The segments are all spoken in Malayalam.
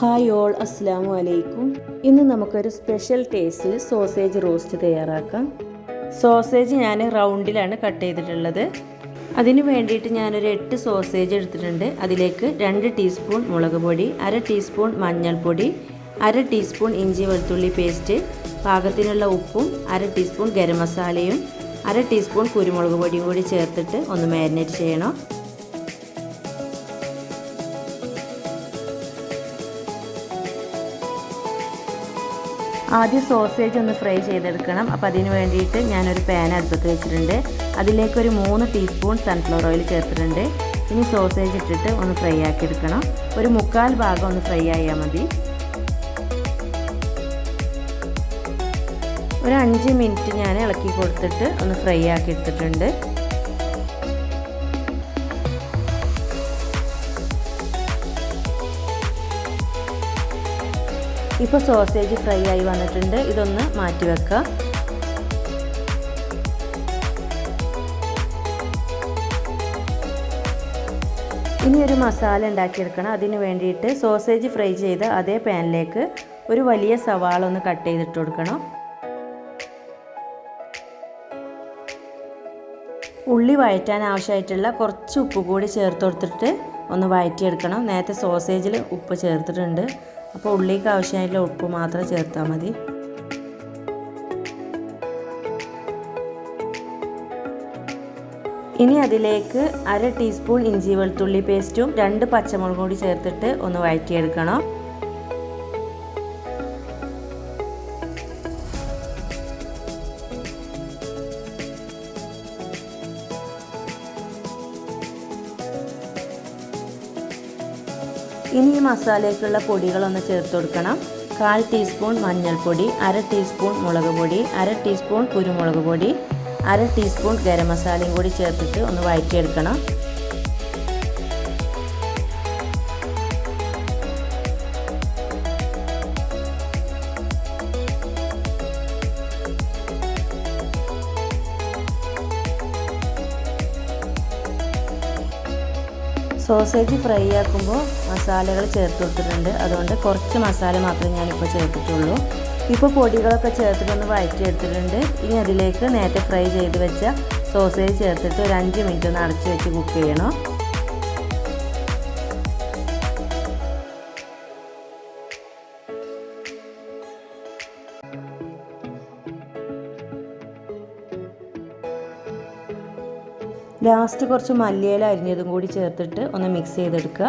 ഹായ് ഓൾ അസ്സാമു അലൈക്കും ഇന്ന് നമുക്കൊരു സ്പെഷ്യൽ ടേസ്റ്റിൽ സോസേജ് റോസ്റ്റ് തയ്യാറാക്കാം. സോസേജ് ഞാൻ റൗണ്ടിലാണ് കട്ട് ചെയ്തിട്ടുള്ളത്. അതിന് വേണ്ടിയിട്ട് ഞാനൊരു എട്ട് സോസേജ് എടുത്തിട്ടുണ്ട്. അതിലേക്ക് രണ്ട് ടീസ്പൂൺ മുളക് പൊടി അര ടീസ്പൂൺ മഞ്ഞൾപ്പൊടി അര ടീസ്പൂൺ ഇഞ്ചി വെളുത്തുള്ളി പേസ്റ്റ് പാകത്തിനുള്ള ഉപ്പും അര ടീസ്പൂൺ ഗരം മസാലയും അര ടീസ്പൂൺ കുരുമുളക് പൊടിയും കൂടി ചേർത്തിട്ട് ഒന്ന് മാരിനേറ്റ് ചെയ്യണം. ആദ്യം സോസേജ് ഒന്ന് ഫ്രൈ ചെയ്തെടുക്കണം. അപ്പോൾ അതിന് വേണ്ടിയിട്ട് ഞാനൊരു പാൻ അടുപ്പത്ത് വെച്ചിട്ടുണ്ട്. അതിലേക്കൊരു മൂന്ന് ടീസ്പൂൺ സൺഫ്ലവർ ഓയിൽ ചേർത്തിട്ടുണ്ട്. ഇനി സോസേജ് ഇട്ടിട്ട് ഒന്ന് ഫ്രൈ ആക്കി എടുക്കണം ഒരു മുക്കാൽ ഭാഗം ഒന്ന് ഫ്രൈ ആയാൽ മതി. ഒരു അഞ്ച് മിനിറ്റ് ഞാൻ ഇളക്കി കൊടുത്തിട്ട് ഒന്ന് ഫ്രൈ ആക്കി എടുത്തിട്ടുണ്ട് ഇപ്പോൾ സോസേജ് ഫ്രൈ ആയി വന്നിട്ടുണ്ട്. ഇതൊന്ന് മാറ്റി വെക്കുക ഇനി ഒരു മസാല ഉണ്ടാക്കിയെടുക്കണം. അതിന് വേണ്ടിയിട്ട് സോസേജ് ഫ്രൈ ചെയ്ത് അതേ പാനിലേക്ക് ഒരു വലിയ സവാള ഒന്ന് കട്ട് ചെയ്തിട്ട് കൊടുക്കണം. ഉള്ളി വഴറ്റാൻ ആവശ്യമായിട്ടുള്ള കുറച്ച് ഉപ്പ് കൂടി ചേർത്ത് കൊടുത്തിട്ട് ഒന്ന് വഴറ്റിയെടുക്കണം. നേരത്തെ സോസേജിൽ ഉപ്പ് ചേർത്തിട്ടുണ്ട്. അപ്പോൾ ഉള്ളിക്ക് ആവശ്യമായിട്ടുള്ള ഉപ്പ് മാത്രം ചേർത്താൽ മതി. ഇനി അതിലേക്ക് അര ടീസ്പൂൺ ഇഞ്ചി വെളുത്തുള്ളി പേസ്റ്റും രണ്ട് പച്ചമുളകും കൂടി ചേർത്തിട്ട് ഒന്ന് വഴറ്റിയെടുക്കണം. ഇനി ഈ മസാലയ്ക്കുള്ള പൊടികളൊന്ന് ചേർത്ത് കൊടുക്കണം. കാൽ ടീസ്പൂൺ മഞ്ഞൾപ്പൊടി അര ടീസ്പൂൺ മുളക് പൊടി അര ടീസ്പൂൺ കുരുമുളക് പൊടി അര ടീസ്പൂൺ ഗരം മസാലയും കൂടി ചേർത്തിട്ട് ഒന്ന് വഴറ്റിയെടുക്കണം സോസേജ് ഫ്രൈ ആക്കുമ്പോൾ മസാലകൾ ചേർത്ത് കൊടുത്തിട്ടുണ്ട്. അതുകൊണ്ട് കുറച്ച് മസാല മാത്രമേ ഞാനിപ്പോൾ ചേർത്തിട്ടുള്ളൂ. ഇപ്പോൾ പൊടികളൊക്കെ ചേർത്തിട്ടൊന്ന് വഴറ്റിയെടുത്തിട്ടുണ്ട്. ഇനി അതിലേക്ക് നേരത്തെ ഫ്രൈ ചെയ്ത് വെച്ച സോസേജ് ചേർത്തിട്ട് ഒരു അഞ്ച് മിനിറ്റ് ഒന്ന് അടച്ച് വെച്ച് കുക്ക് ചെയ്യണം. ലാസ്റ്റ് കുറച്ച് മല്ലിയില അരിഞ്ഞതും കൂടി ചേർത്തിട്ട് ഒന്ന് മിക്സ് ചെയ്തെടുക്കുക.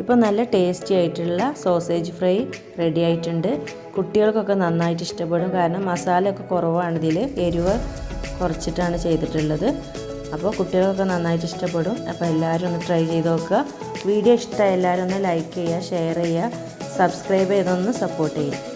ഇപ്പോൾ നല്ല ടേസ്റ്റി ആയിട്ടുള്ള സോസേജ് ഫ്രൈ റെഡി ആയിട്ടുണ്ട്. കുട്ടികൾക്കൊക്കെ നന്നായിട്ട് ഇഷ്ടപ്പെടും. കാരണം മസാലയൊക്കെ കുറവാണ് ഇതിൽ. എരിവ് കുറച്ചിട്ടാണ് ചെയ്തിട്ടുള്ളത്. അപ്പോൾ കുട്ടികൾക്കൊക്കെ നന്നായിട്ട് ഇഷ്ടപ്പെടും. അപ്പോൾ എല്ലാവരും ഒന്ന് ട്രൈ ചെയ്ത് നോക്കുക. വീഡിയോ ഇഷ്ടമായി എല്ലാവരും ഒന്ന് ലൈക്ക് ചെയ്യുക ഷെയർ ചെയ്യുക സബ്സ്ക്രൈബ് ചെയ്തൊന്ന് സപ്പോർട്ട് ചെയ്യുക.